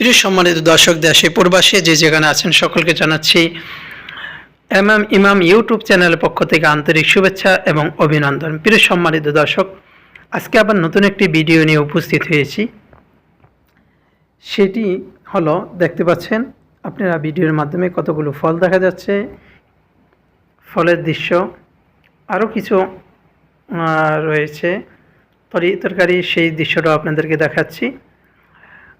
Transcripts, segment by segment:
প্রিয় সম্মানিত দর্শক, দেশে প্রবাসী যে যেখানে আছেন সকলকে জানাচ্ছি এমএম ইমাম ইউটিউব চ্যানেলের পক্ষ থেকে আন্তরিক শুভেচ্ছা এবং অভিনন্দন। প্রিয় সম্মানিত দর্শক, আজকে আবার নতুন একটি ভিডিও নিয়ে উপস্থিত হয়েছি। সেটি হলো, দেখতে পাচ্ছেন, আপনারা ভিডিওর মাধ্যমে কতগুলো ফল দেখা যাচ্ছে, ফলের দৃশ্য, আরও কিছু রয়েছে। তরি তরকারি সেই দৃশ্যটাও আপনাদেরকে দেখাচ্ছি।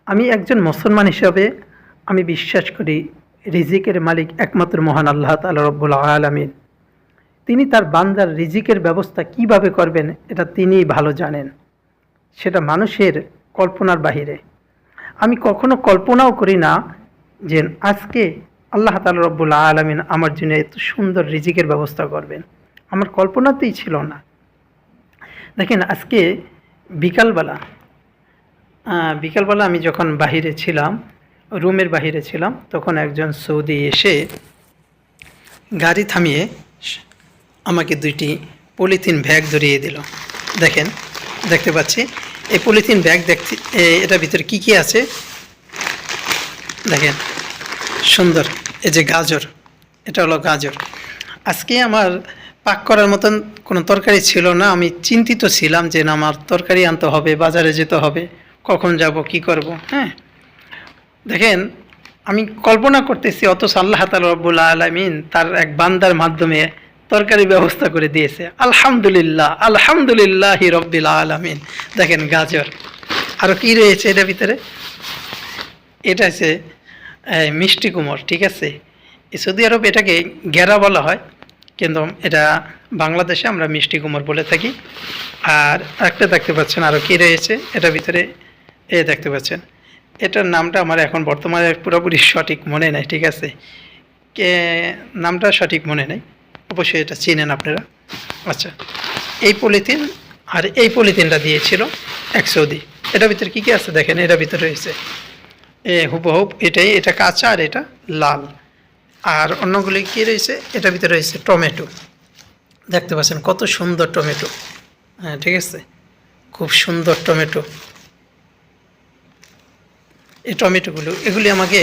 আমি একজন মুসলমান হিসাবে আমি বিশ্বাস করি রিজিকের মালিক একমাত্র মহান আল্লাহ তালা রব্বুল আলমিন। তিনি তার বান্দার রিজিকের ব্যবস্থা কীভাবে করবেন, এটা তিনিই ভালো জানেন। সেটা মানুষের কল্পনার বাহিরে। আমি কখনো কল্পনাও করি না যে আজকে আল্লাহ তালা রব্বুল আলমিন আমার জন্য এত সুন্দর রিজিকের ব্যবস্থা করবেন। আমার কল্পনাতেই ছিল না। দেখেন, আজকে বিকালবেলা বিকালবেলা আমি যখন বাহিরে ছিলাম, রুমের বাহিরে ছিলাম, তখন একজন সৌদি এসে গাড়ি থামিয়ে আমাকে দুইটি পলিথিন ব্যাগ ধরিয়ে দিল। দেখেন, দেখতে পাচ্ছি। এই পলিথিন ব্যাগ দেখতে এটার ভিতরে কি কি আছে? দেখেন, সুন্দর। এই যে গাজর, এটা হলো গাজর। আজকে আমার পাক করার মতন কোনো তরকারি ছিল না। আমি চিন্তিত ছিলাম যে না, আমার তরকারি আনতে হবে, বাজারে যেতে হবে। কখন যাব, কি করব হ্যাঁ? দেখেন, আমি কল্পনা করতেছি, অথচ আল্লাহ তালা রব্বুল আলমিন তার এক বান্দার মাধ্যমে তরকারি ব্যবস্থা করে দিয়েছে। আলহামদুলিল্লাহ আলহামদুলিল্লাহ রব্বিল আলমিন। দেখেন গাজর আরও কি রয়েছে এটার ভিতরে? এটা হচ্ছে মিষ্টি কুমোর ঠিক আছে? সৌদি আরব এটাকে গেরা বলা হয়, কিন্তু এটা বাংলাদেশে আমরা মিষ্টি কুমড় বলে থাকি। আর একটা দেখতে পাচ্ছেন আরও কী রয়েছে, এটার ভিতরে এ দেখতে পাচ্ছেন। এটার নামটা আমার এখন বর্তমানে পুরোপুরি সঠিক মনে নেই, ঠিক আছে? কে, নামটা সঠিক মনে নেই। অবশ্যই এটা চিনেন আপনারা। আচ্ছা এই পলিথিন আর এই পলিথিনটা দিয়েছিল এক সৌদি এটার ভিতরে কী কী আছে দেখেন? এটার ভিতরে রয়েছে এ হুবহুব, এটাই, এটা কাঁচা আর এটা লাল। আর অন্যগুলি কী রয়েছে? এটার ভিতরে রয়েছে টমেটো। দেখতে পাচ্ছেন কত সুন্দর টমেটো। হ্যাঁ ঠিক আছে? খুব সুন্দর টমেটো। এই টমেটোগুলো, এগুলি আমাকে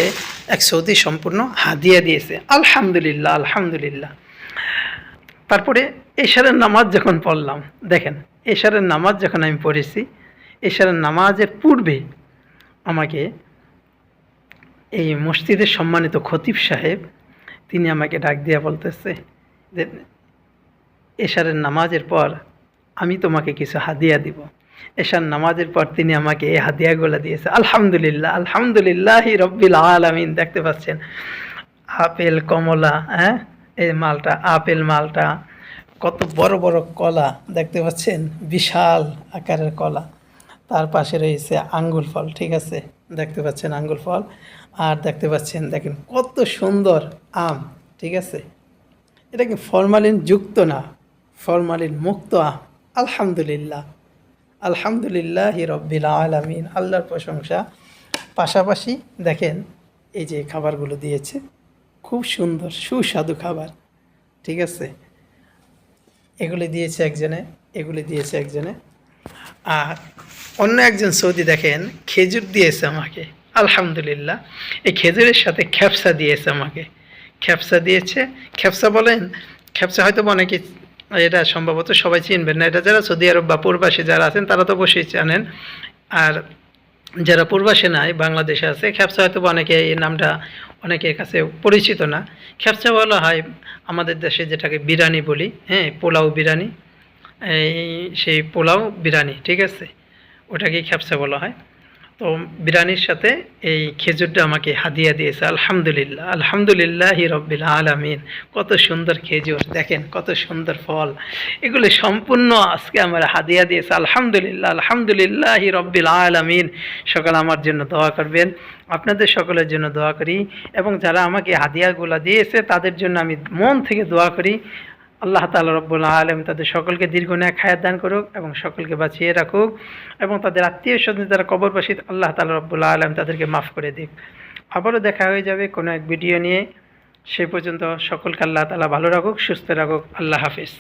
এক সৌদি সম্পূর্ণ হাদিয়া দিয়েছে। আলহামদুলিল্লাহ আলহামদুলিল্লাহ। তারপরে এশারের নামাজ যখন পড়লাম, দেখেন, এশারের নামাজ যখন আমি পড়েছি, এশারের নামাজের পূর্বে আমাকে এই মসজিদের সম্মানিত খতিব সাহেব, তিনি আমাকে ডাক দিয়া বলতেছে যে, এশারের নামাজের পর আমি তোমাকে কিছু হাদিয়া দিব। এশার নামাজের পর তিনি আমাকে এই হাদিয়াগুলো দিয়েছে। আলহামদুলিল্লাহ আলহামদুলিল্লাহ রব্বিল আলামিন। দেখতে পাচ্ছেন? আপেল, কমলা হ্যাঁ? এই মালটা, আপেল মালটা, কত বড় বড় কলা, দেখতে পাচ্ছেন? বিশাল আকারের কলা। তার পাশে রয়েছে আঙ্গুর ফল, ঠিক আছে? দেখতে পাচ্ছেন আঙ্গুর ফল। আর দেখতে পাচ্ছেন, দেখেন কত সুন্দর আম, ঠিক আছে? এটা কি ফরমালিন যুক্ত না? ফরমালিন মুক্ত আম। আলহামদুলিল্লাহ। আলহামদুলিল্লাহ রব্বিল আলামিন। আল্লাহর প্রশংসা। পাশাপাশি দেখেন, এই যে খাবারগুলো দিয়েছে, খুব সুন্দর, সুস্বাদু খাবার। ঠিক আছে? এগুলি দিয়েছে একজনে, এগুলি দিয়েছে একজনে। আর অন্য একজন সৌদি দেখেন, খেজুর দিয়েছে আমাকে। আলহামদুলিল্লাহ। এই খেজুরের সাথে খ্যাপসা দিয়েছে আমাকে। খ্যাপসা দিয়েছে খ্যাপসা বলেন খ্যাপসা হয়তো অনেকে এটা সম্ভবত সবাই চিনবেন না। এটা যারা সৌদি আরব বা পূর্বাসী যারা আছেন, তারা তো অবশ্যই জানেন। আর যারা পূর্বাসে নাই, বাংলাদেশে আছে, খ্যাপসা হয়তো অনেকে এই নামটা অনেকের কাছে পরিচিত না। খ্যাপসা বলা হয় আমাদের দেশে যেটাকে বিরিয়ানি বলি হ্যাঁ পোলাও বিরিয়ানি। এই সেই পোলাও বিরিয়ানি, ঠিক আছে? ওটাকেই খ্যাপসা বলা হয়। তো বিরিয়ানির সাথে এই খেজুরটা আমাকে হাদিয়া দিয়েছে, আলহামদুলিল্লাহ আলহামদুলিল্লাহ রব্বিল আলামিন। কত সুন্দর খেজুর, দেখেন কত সুন্দর ফল। এগুলো সম্পূর্ণ আজকে আমার হাদিয়া দিয়েছে, আলহামদুলিল্লাহ আলহামদুলিল্লাহ রব্বিল আলামিন। সকাল আমার জন্য দোয়া করবেন, আপনাদের সকলের জন্য দোয়া করি এবং যারা আমাকে হাদিয়াগুলো দিয়েছে তাদের জন্য আমি মন থেকে দোয়া করি। আল্লাহ তালা রব্বুল আলম তাদের সকলকে দীর্ঘ ন্যায় খায়াত দান করুক এবং সকলকে বাঁচিয়ে রাখুক এবং তাদের আত্মীয় স্বজন যারা কবরবাসী আল্লাহ তালা রব্বুল আলম তাদেরকে মাফ করে দিক। আবারও দেখা হয়ে যাবে কোনো এক ভিডিও নিয়ে। সে পর্যন্ত সকলকে আল্লাহ তালা ভালো রাখুক, সুস্থ রাখুক। আল্লাহ হাফিজ।